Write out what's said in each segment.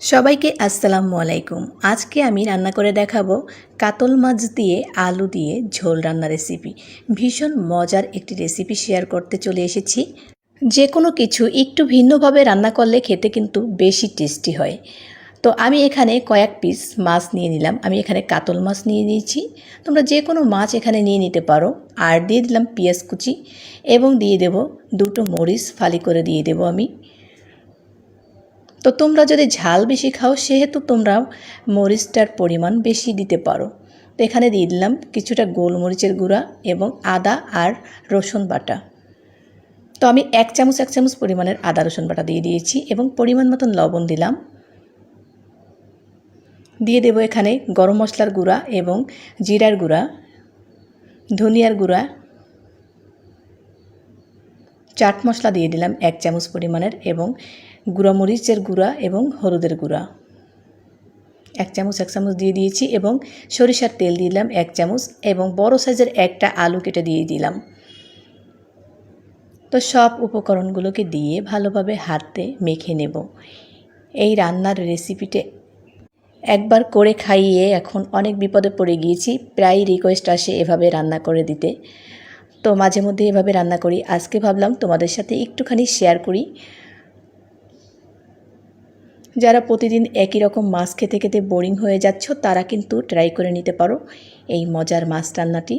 সবাইকে আসসালামু আলাইকুম। আজকে আমি রান্না করে দেখাবো কাতল মাছ দিয়ে আলু দিয়ে ঝোল রান্না রেসিপি ভীষণ মজার একটি রেসিপি শেয়ার করতে চলে এসেছি। যে কোনো কিছু একটু ভিন্নভাবে রান্না করলে খেতে কিন্তু বেশি টেস্টি হয়। তো আমি এখানে কয়েক পিস মাছ নিয়ে নিলাম। আমি এখানে কাতল মাছ নিয়ে নিয়েছি। তোমরা যে কোনো মাছ এখানে নিয়ে নিতে পারো। আর দিয়ে দিলাম পেঁয়াজ কুচি। এবং দিয়ে দেব দুটো মরিচ ফালি করে দিয়ে দেব আমি। তো তোমরা যদি ঝাল বেশি খাও, সেহেতু তোমরা মরিচটার পরিমাণ বেশি দিতে পারো। তো এখানে দিয়ে দিলাম কিছুটা গোলমরিচের গুঁড়া এবং আদা আর রসুন বাটা। তো আমি এক চামচ এক চামচ পরিমাণের আদা রসুন বাটা দিয়ে দিয়েছি এবং পরিমাণ মতন লবণ দিলাম। দিয়ে দেব এখানে গরম মশলার গুঁড়া এবং জিরার গুঁড়া, ধনিয়ার গুঁড়া চাট মশলা দিয়ে দিলাম এক চামচ পরিমাণের এবং গুঁড়া মরিচের গুঁড়া এবং হলুদের গুঁড়া। এক চামচ এক চামচ দিয়ে দিয়েছি এবং সরিষার তেল দিলাম এক চামচ এবং বড় সাইজের একটা আলু কেটে দিয়ে দিলাম। তো সব উপকরণগুলোকে দিয়ে ভালোভাবে হাতে মেখে নেব। এই রান্নার রেসিপিটা একবার করে খাইয়ে এখন অনেক বিপদে পড়ে গিয়েছি প্রায় রিকোয়েস্ট আসে এভাবে রান্না করে দিতে। তো মাঝে মধ্যে এভাবে রান্না করি। আজকে ভাবলাম তোমাদের সাথে একটুখানি শেয়ার করি। যারা প্রতিদিন একই রকম মাছ খেতে খেতে বোরিং হয়ে যাচ্ছ, তারা কিন্তু ট্রাই করে নিতে পারো এই মজার মাছ রান্নাটি।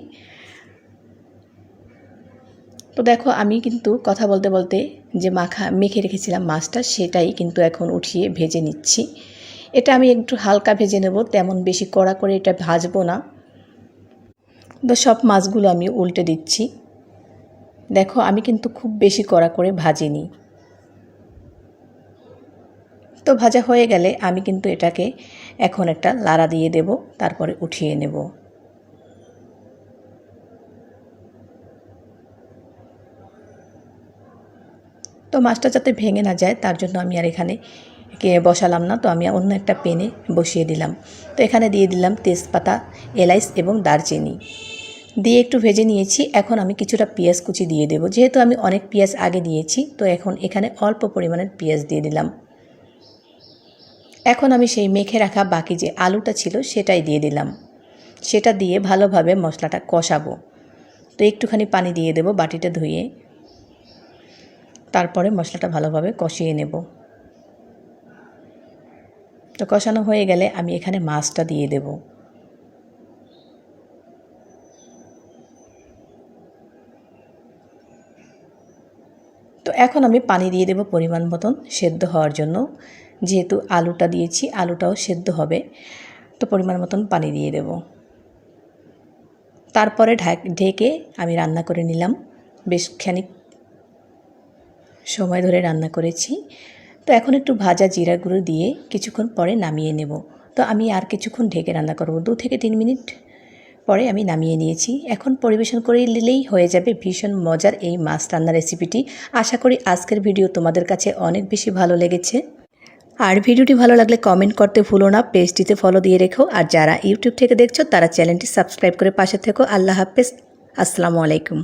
তো দেখো, আমি কিন্তু কথা বলতে বলতে যে মাখা, মেখে রেখেছিলাম মাছটা, সেটাই কিন্তু এখন উঠিয়ে ভেজে নিচ্ছি। এটা আমি একটু হালকা ভেজে নেব, তেমন বেশি কড়া করে এটা ভাজবো না। তো সব মাছগুলো আমি উল্টে দিচ্ছি। দেখো, আমি কিন্তু খুব বেশি কড়া করে ভাজিনি। তো ভাজা হয়ে গেলে আমি কিন্তু এটাকে এখন একটা লাড়া দিয়ে দেব, তারপরে উঠিয়ে নেব। তো মাছটা যাতে ভেঙে না যায়, তার জন্য আমি আর এখানে কে বসালাম না, তো আমি অন্য একটা পেনে বসিয়ে দিলাম। তো এখানে দিয়ে দিলাম তেজপাতা, এলাইচ এবং দারচিনি। দিয়ে একটু ভেজে নিয়েছি। এখন আমি কিছুটা পেঁয়াজ কুচি দিয়ে দেবো। যেহেতু আমি অনেক পেঁয়াজ আগে দিয়েছি, তো এখন এখানে অল্প পরিমাণের পেঁয়াজ দিয়ে দিলাম। এখন আমি সেই মেখে রাখা বাকি যে আলুটা ছিল, সেটাই দিয়ে দিলাম। সেটা দিয়ে ভালোভাবে মশলাটা কষাবো। তো একটুখানি পানি দিয়ে দেব বাটিটা ধুয়ে। তারপরে মশলাটা ভালোভাবে কষিয়ে নেব। তো কষানো হয়ে গেলে আমি এখানে মাছটা দিয়ে দেব। তো এখন আমি পানি দিয়ে দেব পরিমাণ মতন সেদ্ধ হওয়ার জন্য। যেহেতু আলুটা দিয়েছি, আলুটাও সেদ্ধ হবে। তো পরিমাণ মতন পানি দিয়ে দেব। তারপরে ঢেকে আমি রান্না করে নিলাম। বেশ খানিক সময় ধরে রান্না করেছি। তো এখন একটু ভাজা জিরা গুঁড়ো দিয়ে কিছুক্ষণ পরে নামিয়ে নেব। তো আমি আর কিছুক্ষণ ঢেকে রান্না করব। দু থেকে তিন মিনিট পরে আমি নামিয়ে নিয়েছি। এখন পরিবেশন করে নিলেই হয়ে যাবে ভীষণ মজার এই মাছ রান্নার রেসিপিটি। আশা করি আজকের ভিডিও তোমাদের কাছে অনেক বেশি ভালো লেগেছে। আর ভিডিওটি ভালো লাগলে কমেন্ট করতে ভুলো না, পেজটিতে ফলো দিয়ে রেখো। আর যারা ইউটিউব থেকে দেখছ, তারা চ্যানেলটি সাবস্ক্রাইব করে পাশে থেকো। আল্লাহ হাফেজ। আসসালামু আলাইকুম।